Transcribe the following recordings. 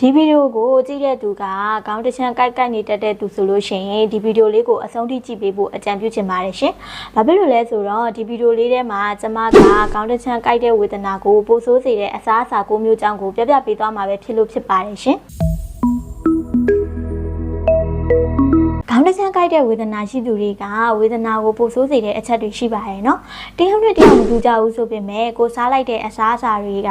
ဒီဗီဒီယိုကိုကြည့်တဲ့သူကခေါင်းတစ်ချမ်းကိုက်ကိုက်နေတတ်တဲ့သူဆိုလို့ရှိရင်ဒီဗီဒီယိုလေးကိုအဆုံးထိကြည့်ပေးဖို့အကြံပြုချင်ပါတယ်ရှင်။ဘာဖြစ်လို့လဲဆိုတော့ဒီဗီဒီယိုလေးထဲမှာကျမကခေါင်းတစ်ချမ်းကိုက်တဲ့ဝေဒနာကိုပိုဆိုးစေတဲ့အစားအစာကိုမျိုးကြောင့်ကိုပြပြပေးသွားမှာပဲဖြစ်လို့ဖြစ်ပါတယ်ရှင်။ ကိုက်တဲ့ဝေဒနာရှိသူတွေကဝေဒနာကိုပိုဆိုးစေတဲ့အချက်တွေရှိပါတယ်နော်။တယောက်နဲ့တယောက်မတူကြဘူးဆိုပေမဲ့ကိုစားလိုက်တဲ့အစားအစာတွေက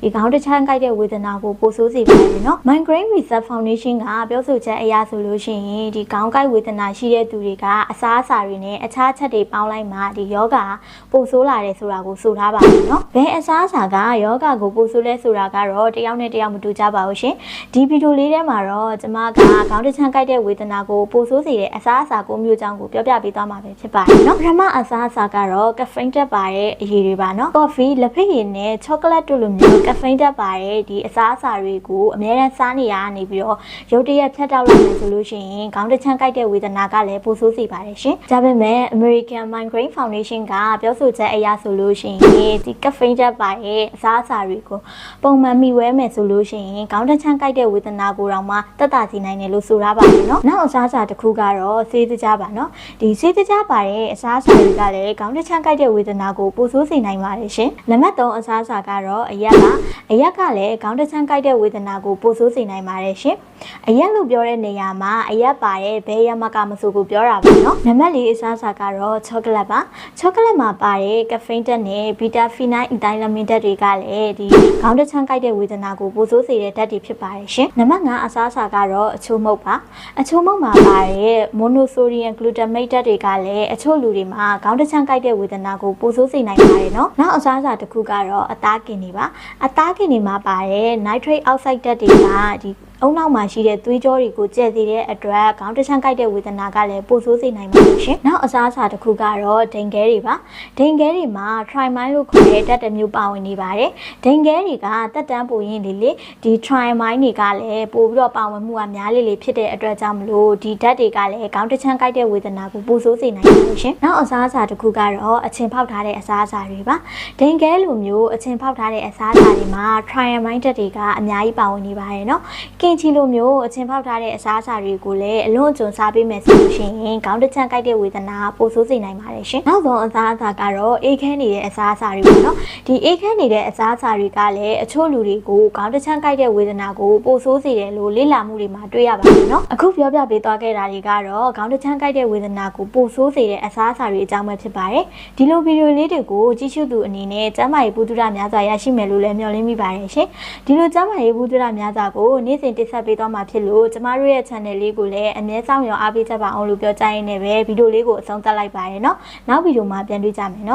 ဒီခေါင်းတစ်ချမ်းကိုက်တဲ့ဝေဒနာကိုပိုဆိုးစေပါတယ်နော်။ Migraine Research Foundation ကပြောဆိုချက်အရဆိုလို့ရှိရင်ဒီခေါင်းကိုက်ဝေဒနာရှိတဲ့သူတွေကအစားအစာတွေနဲ့အခြားအချက်တွေပေါင်းလိုက်မှဒီယောဂပိုဆိုးလာတယ်ဆိုတာကိုဆိုထားပါတယ်နော်။ဘယ်အစားအစာကယောဂကိုပိုဆိုးလဲဆိုတာကတော့တယောက်နဲ့တယောက်မတူကြပါဘူးရှင်။ဒီဗီဒီယိုလေးထဲမှာတော့ကျမကခေါင်းတစ်ချမ်းကိုက်တဲ့ဝေဒနာကိုပိုဆိုးစေတဲ့အစားအစာကိုမျိုးကြောင့်ကိုပြောပြပေးသွားမှာပဲဖြစ်ပါတယ်နော်ပထမအစားအစာကတော့ကဖိန်းတက်ပါတဲ့အရည်တွေပါနော်ကော်ဖီလက်ဖက်ရည်နဲ့ချောကလက်တို့လိုမျိုးကဖိန်းတက်ပါတဲ့ဒီအစားအစာတွေကိုအများအားစားနေရနေပြီးတော့ရုတ်တရက်ဖြတ်တောက်လိုက်မယ်ဆိုလို့ရှိရင်ခေါင်းတစ်ချမ်းကိုက်တဲ့ဝေဒနာကလည်းပိုဆိုးစေပါတယ်ရှင်ဒါပေမဲ့ American Migraine Foundation ကပြောဆိုချက်အရဆိုလို့ရှိရင်ဒီကဖိန်းတက်ပါတဲ့အစားအစာတွေကိုပုံမှန်မိဝဲမယ်ဆိုလို့ရှိရင်ခေါင်းတစ်ချမ်းကိုက်တဲ့ဝေဒနာကိုတော့မှတက်တာစီနိုင်တယ်လို့ဆိုထားပါတယ်နော်နောက်အစားအစာတစ်ခုကတော့ဆေးသကြားပါနော်ဒီဆေးသကြားပါတဲ့အစားအစာတွေကလည်းခေါင်းတစ်ချမ်းကိုက်တဲ့ဝေဒနာကိုပိုဆိုးစေနိုင်ပါတယ်ရှင်နံပါတ်3အစားအစာကတော့အရက်ပါအရက်ကလည်းခေါင်းတစ်ချမ်းကိုက်တဲ့ဝေဒနာကိုပိုဆိုးစေနိုင်ပါတယ်ရှင်အရက်လို့ပြောတဲ့နေရာမှာအရက်ပါတဲ့ဘဲရမကမဆိုကိုပြောတာပါနော်နံပါတ်4အစားအစာကတော့ချောကလက်ပါချောကလက်မှာပါတဲ့ကဖိန်းတက်နဲ့ဘီတာဖီနိုင်းအီတိုင်းလမင်တက်တွေကလည်းဒီခေါင်းတစ်ချမ်းကိုက်တဲ့ဝေဒနာကိုပိုဆိုးစေတဲ့ဓာတ်တွေဖြစ်ပါတယ်ရှင်နံပါတ်5အစားအစာကတော့အချိုးမုတ်ပါအချိုးမုတ်မှာပါတဲ့မိုနိုဆိုဒီယမ်ဂလူတာမိတ်ဓာတ်တွေကလည်းအချို့လူတွေမှာခေါင်းတစ်ချမ်းကိုက်တဲ့ဝေဒနာကိုပိုဆိုးစေနိုင်ပါတယ်နော်နောက်အစားအစာတစ်ခုကတော့အသားကင်တွေပါအသားကင်တွေမှာပါတဲ့ nitrate oxide ဓာတ်တွေကဒီ အုံနောက်မှာရှိတဲ့သွေးကြောတွေကိုကျဲသေးတဲ့အတွက်ခေါင်းတစ်ချမ်းကိုက်တဲ့ဝေဒနာကလည်းပိုဆိုးစေနိုင်ပါတယ်ရှင်။နောက်အစားအစာတစ်ခုကတော့ဒိန်ခဲတွေပါ။ဒိန်ခဲတွေမှာ trimine လို့ခေါ်တဲ့ဓာတ်တစ်မျိုးပါဝင်နေပါတယ်။ဒိန်ခဲတွေကတက်တန်းပိုရင်လေလေဒီ trimine တွေကလည်းပိုပြီးတော့ပါဝင်မှုကများလေလေဖြစ်တဲ့အတွက်ကြောင့်မလို့ဒီဓာတ်တွေကလည်းခေါင်းတစ်ချမ်းကိုက်တဲ့ဝေဒနာကိုပိုဆိုးစေနိုင်ပါတယ်ရှင်။နောက်အစားအစာတစ်ခုကတော့အချင်ဖောက်ထားတဲ့အစားအစာတွေပါ။ဒိန်ခဲလိုမျိုးအချင်ဖောက်ထားတဲ့အစားအစာတွေမှာ trimine ဓာတ်တွေကအများကြီးပါဝင်နေပါတယ်နော်။ကင်ချီလိုမျိုးအချင်းဖောက်ထားတဲ့အစားအစာတွေကိုလည်းအလွန်အကျွံစားပေးမယ်ဆိုလို့ရှိရင်ခေါင်းတစ်ချမ်းကိုက်တဲ့ဝေဒနာပိုဆိုးစေနိုင်ပါတယ်ရှင်။နောက်ဆုံးအစားအစာကတော့အေးခဲနေတဲ့အစားအစာတွေပေါ့နော်။ဒီအေးခဲနေတဲ့အစားအစာတွေကလည်းအချို့လူတွေကိုခေါင်းတစ်ချမ်းကိုက်တဲ့ဝေဒနာကိုပိုဆိုးစေတယ်လို့လေ့လာမှုတွေမှာတွေ့ရပါတယ်နော်။အခုပြောပြပေးသွားခဲ့တာတွေကတော့ခေါင်းတစ်ချမ်းကိုက်တဲ့ဝေဒနာကိုပိုဆိုးစေတဲ့အစားအစာတွေအကြောင်းပဲဖြစ်ပါတယ်။ဒီလိုဗီဒီယိုလေးတွေကိုကြည့်ရှုသူအနေနဲ့ကျမ်းမာရေးပူဒုရများစွာရရှိမယ်လို့လည်းမျှော်လင့်မိပါတယ်ရှင်။ဒီလိုကျမ်းမာရေးပူဒုရများစွာကိုနေ့စဉ်တင်ဆက်ပေးသွားမှာဖြစ်လို့ကျမတို့ရဲ့ channel လေးကိုလည်းအမြဲဆောင်ရောအားပေးကြပါအောင်လို့ပြောကြရင်းနဲ့ပဲဗီဒီယိုလေးကိုအဆုံးသတ်လိုက်ပါရယ်နော်နောက်ဗီဒီယိုမှာပြန်တွေ့ကြမယ်နော်